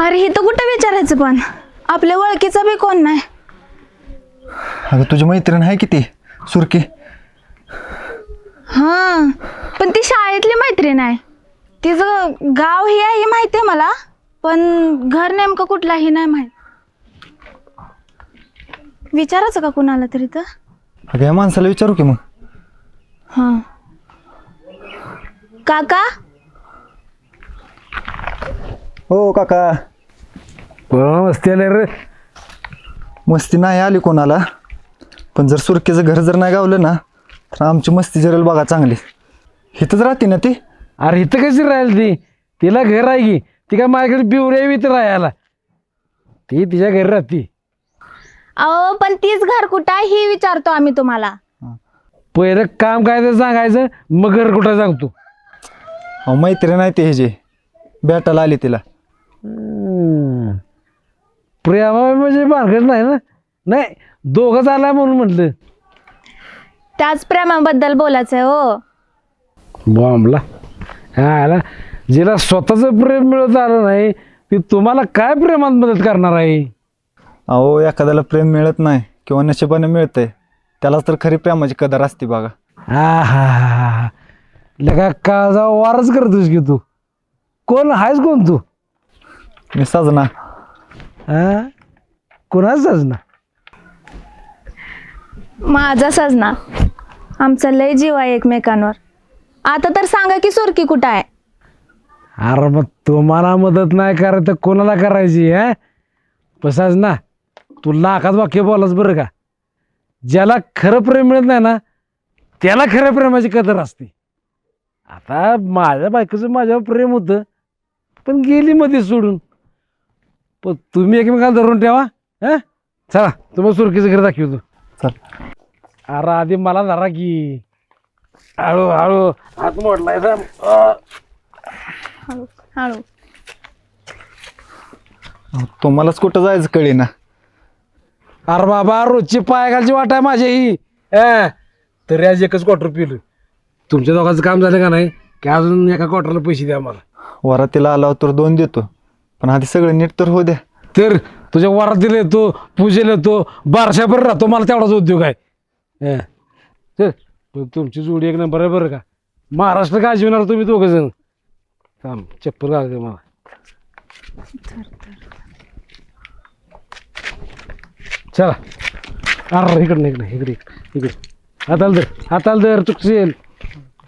अरे हे तर कुठं विचारायचं पण? आपल्या ओळखीचा बी कोण नाही? अगं तुझी मैत्रीण आहे किती? सुरकी. हां पण ती शाळेतली मैत्रीण आहे. तिचं गाव हे आहे हे माहिती आहे मला पण घर नेमकं कुठलाही नाही माहीत. विचारायचं का कुणाला तरी तर? अगं या माणसाला विचारू की मग. हां. काका? हो काका. मस्ती आले रे. मस्ती नाही आली कोणाला. पण जर सुरकेचं घर जर नाही गावलं ना तर आमची मस्ती जरेल बघा चांगली. इथंच राहते ना ती? अरे इथं कशी राहील ती? तिला घर आहे की? ती काय माझ्याकडे बिवरे येवी तर राहायला. ती तिच्या घरी राहते. अहो पण तीच घर कुठं आहे ही विचारतो आम्ही तुम्हाला. पहिलं काम काय ते सांगायचं मग घर कुठं सांगतो. अहो मैत्रीण आहे ते हे जे भेटायला आली तिला. हम्म. प्रेमा म्हणजे भानगड नाही ना? नाही दोघंच आला म्हणून म्हटलं. त्याच प्रेमाबद्दल बोलायचं आहे हो. बॉम्बला. हा आला. जिला स्वतःचं प्रेम मिळत आलं नाही ती तुम्हाला काय प्रेमात मदत करणार आहे? अहो एखाद्याला प्रेम मिळत नाही किंवा नशिबाने मिळतंय त्यालाच तर खरी प्रेमाची कदर असते बघा. हा हा हा हा लगा काळजा वारच करतोस की तू? कोण? आहेस कोण तू? मी सजना. हा? कोणाचाच ना माझा सजना. आमचा लय जीव आहे एकमेकांवर. आता तर सांगा की सुरकी कुठं आहे? अरे मग तुम्हाला मदत नाही करायचं तर कोणाला करायची हा? बसाच ना तू लाखात वाक्य बोलास बरं का? ज्याला खरं प्रेम मिळत नाही ना त्याला खऱ्या प्रेमाची कदर असते. आता माझ्या बायकोचं माझ्यावर प्रेम होतं पण गेली मध्ये सोडून. पण तुम्ही एकमेकाला धरून ठेवा हा? चला तुम्हाला सुरकीचं घर दाखवतो. चल. अरे आधी मला धरा की. हळू हळू. हात मोडलाय. अं. हळू तुम्हालाच कुठं जायचं कळी ना अरे बाबा रोजची पायाखालची वाट आहे माझी ही. अं. तरी आज एकच क्वार्टर पिलं. तुमच्या दोघांचं काम झालं का नाही? की अजून एका क्वार्टरला पैसे द्या मला वरातीला आला तर दोन देतो. पण आधी सगळं नीट तर होऊ द्या. तर तुझ्या वरातील येतो पूजेला येतो बारशाभर राहतो मला तेवढाच उद्योग आहे. हं. चल तुमची जोडी एक नंबर आहे बरं का. महाराष्ट्र गाजविणार तुम्ही दोघं जण? थांब चप्पल घालते मला. चला. अरे इकडे इकडे इकडे इकडे. हाताल दर हाताल दर चुकशील.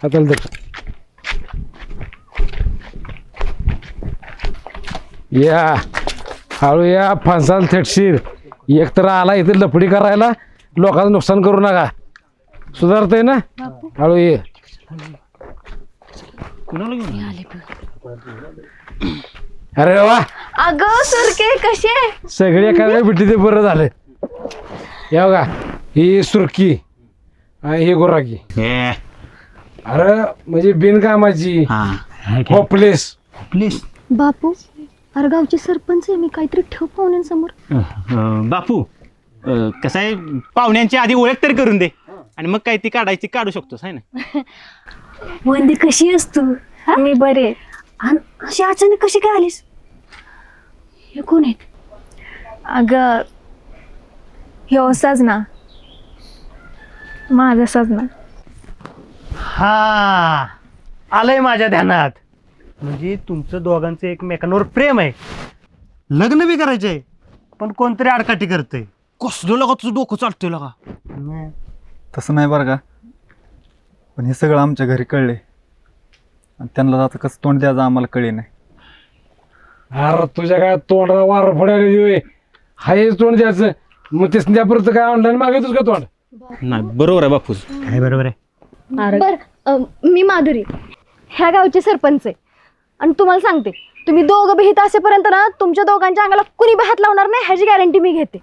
हाताल दर या. हळू या फांसाल थेटशीर. एक तर आला इथे लफडी करायला. लोकांचं नुकसान करू नका. सुधारतंय ना? हळू ये. अरे वा. अगं सुरके कशी? आहे सगळे एका वेळी भेटली ते बरं झालं. या बघा ही सुरकी आणि ही गोराकी. अरे म्हणजे बिनकामाची. होपलेस प्लीज बापू. अरे गावचे सरपंच आहे मी काहीतरी ठेव पाहुण्यांसमोर. बापू अं, कसं आहे? पाहुण्यांची आधी ओळख तरी करून दे. आणि मग काय ती काढायची काढू शकतोस आहे ना? वंदे कशी आहेस तू? मी बरे आणि अशी अचानक कशी काय आलीस? हे कोण आहेत? अगं ह्यो सजना माझा सजना हा आलंय माझ्या ध्यानात. म्हणजे तुमचं दोघांचं एकमेकांवर प्रेम आहे. लग्न बी करायचंय. पण कोणतरी आडकाठी करतंय. कसलं लगा तुझं डोकं चालतंय लगा? तसं नाही बरं का? पण हे सगळं आमच्या घरी कळले आणि त्यांना आता कसं तोंड द्यायचं आम्हाला कळे नाही अरे तुझ्या काय तोंडाला वार फोडायला देऊ हाय तोंड द्यायचं. मग ते त्यापर्यंत काय ऑनलाईन मागवतोस का तोंड? नाही बरोबर आहे बापूस. काय बरोबर आहे. बर मी माधुरी. ह्या गावचे सरपंच आहे. आणि तुम्हाला सांगते तुम्ही दोघं बिहित असेपर्यंत ना तुमच्या दोघांच्या अंगाला कुणी बी हात लावणार नाही ह्याची गॅरंटी मी घेते.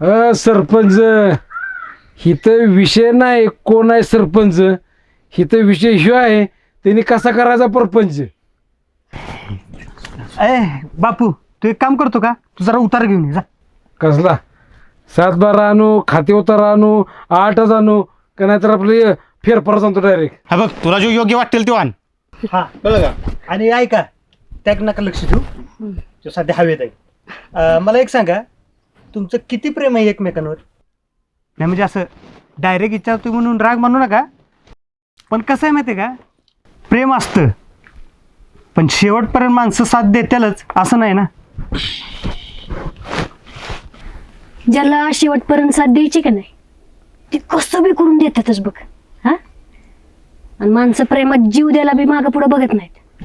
अ, सरपंच हिथं विषय नाही कोण आहे सरपंच? हिथं विषय ह्यो आहे त्यांनी कसा करायचा परपंच? ए बापू तू एक काम करतो का? तू जरा उतार घेऊन ये जा. कसला? सात बारा आणू खाते उतारा आणू आठच आणू का नाहीतर आपले फेरफार सांगतो डायरेक्ट हा बघ तुला जो योग्य वाटेल तो आण. हा. कळलं का आणि ऐका त्यात नका लक्ष देऊ. तो सध्या हवेत आहे. अं, मला एक सांगा तुमचं किती प्रेम आहे एकमेकांवर? नाही म्हणजे असं डायरेक्ट विचारतो म्हणून राग मानू नका. पण कसं आहे माहिती आहे का? प्रेम असतं. पण शेवटपर्यंत माणसं साथ देतालच असं नाही ना? ज्याला शेवटपर्यंत साथ द्यायची का नाही ते कसं बी करून देतातच बघ. आणि माणसं प्रेमात जीव द्यायला बी मागं पुढं बघत नाहीत.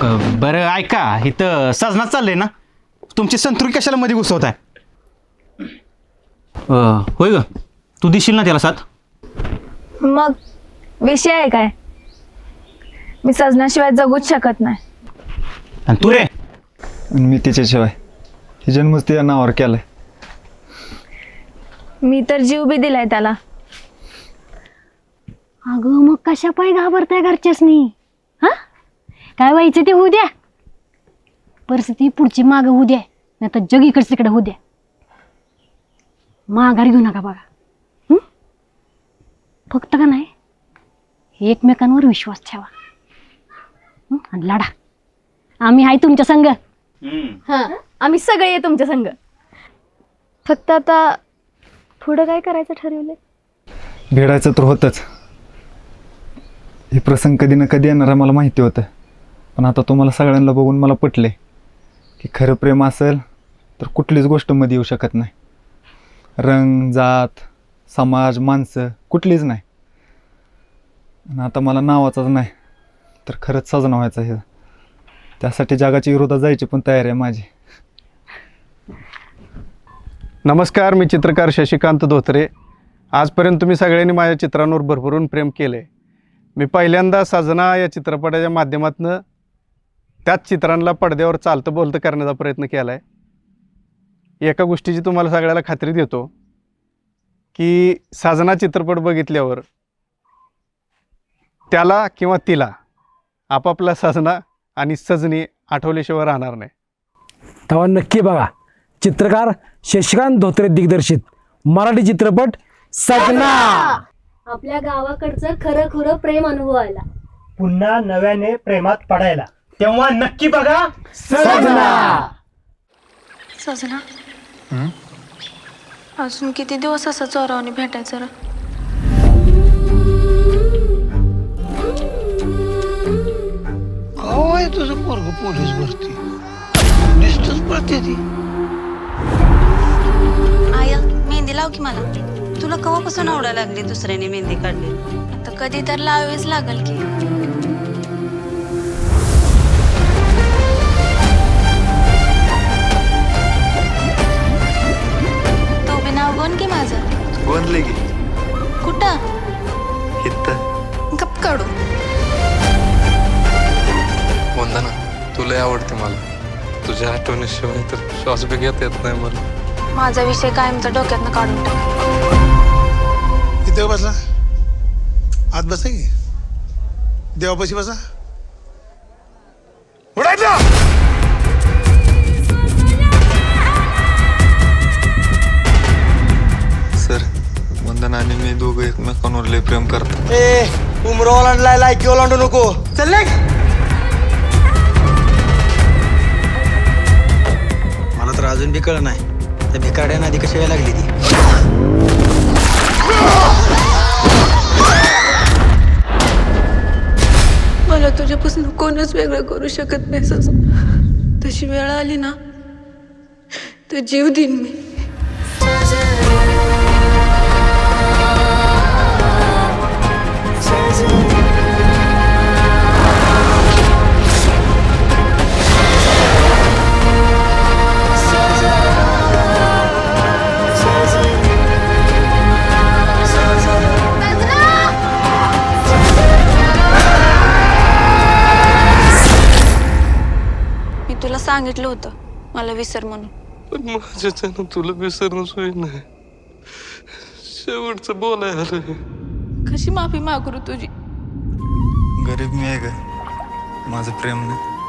अ, बरं ऐका. इथं सजनात चाललंय ना? तुमची संतुरी कशाला मध्ये घुसवत आहे? होय ग. तू दिशील ना त्याला साथ? मग विषय आहे काय? मी सजनाशिवाय जगूच शकत नाही. आणि तू रे? आणि मी तिच्याशिवाय. हे जन्मच तिच्या नावावर केलाय. मी तर जीव बी दिलाय त्याला. अगं मग कशा पाय घाबरताय घरच्यासनी? हा? काय व्हायचं ते होऊ द्या. परिस्थिती पुढची माग होऊ द्या. नाही तर जग इकडचं तिकडे होऊ द्या. माघार घेऊ नका बघा. हं? फक्त का नाही? एकमेकांवर विश्वास ठेवा. हं? आणि लढा. आम्ही आहे तुमच्या संघ. हा आम्ही सगळे आहे तुमच्या संघ. फक्त आता पुढं काय करायचं ठरवलंय? भेडायचं तर होतंच. हे प्रसंग कधी ना कधी येणार आहे मला माहिती होतं. पण आता तुम्हाला सगळ्यांना बघून मला पटले की खरं प्रेम असेल तर कुठलीच गोष्टमध्ये येऊ शकत नाही. रंग जात समाज माणसं कुठलीच नाही. आणि आता मला नावाचाच नाही तर खरंच सजन व्हायचं हे. त्यासाठी जगाच्या विरोधात जायची पण तयारी आहे माझी. नमस्कार मी चित्रकार शशिकांत धोत्रे. आजपर्यंत तुम्ही सगळ्यांनी माझ्या चित्रांवर भरभरून प्रेम केलं आहे मी पहिल्यांदा साजना या चित्रपटाच्या माध्यमातून त्याच चित्रांना पडद्यावर चालतं बोलतं करण्याचा प्रयत्न केला आहे एका गोष्टीची तुम्हाला सगळ्याला खात्री देतो की साजना चित्रपट बघितल्यावर त्याला किंवा तिला आपापला साजना आणि सजनी आठवल्याशिवाय राहणार नाही. तेव्हा नक्की बघा चित्रकार शशिकांत धोत्रे दिग्दर्शित मराठी चित्रपट सजना! आपल्या गावाकडचं खरं खरं प्रेम अनुभवायला. पुन्हा नव्याने प्रेमात पडायला. तेव्हा नक्की बघा सजना! अजून किती दिवस असं चोरावणी भेटायचं रे? आहे तुझं पोरग पोलीस भरती? दिसतच पडते ती. आय मेहंदी लाव की मला. तुला कवापासून आवडायला लागली दुसऱ्याने मेहंदी काढली? आता कधी तर लावावीच लागल की. तू बी नाव कोण की माझं. बनले की. कुठं? इथं. गप काढू. वंदना तुला आवडते मला. तुझ्या आठवणीशिवाय तर श्वास बी घेता येत नाही मला. माझा विषय कायमचा डोक्यातनं काढून टाक. इथे बसला? आत बसा की. देवापाशी बसा. उडायचं सर वंदना आणि मी दोघं एकमेकांवर लय प्रेम करतो. ए उमरो ओलांडलाय लायकी ओलांडू नको. चल मला तर अजून बी कळ नाही. त्या भिकाड्यानं आधी कशी वेळ लागली ती? मला तुझ्यापासून कोणच वेगळं करू शकत नाही सज तशी वेळ आली ना तर जीव देईन मी. तुला सांगितलं होतं मला विसर म्हणून. पण माझ्याच्यानं तुला विसरणं सोय नाही. शेवटचं बोलाय कशी माफी मागू रे तुझी? गरीब मी आहे ग. माझं प्रेम नाही.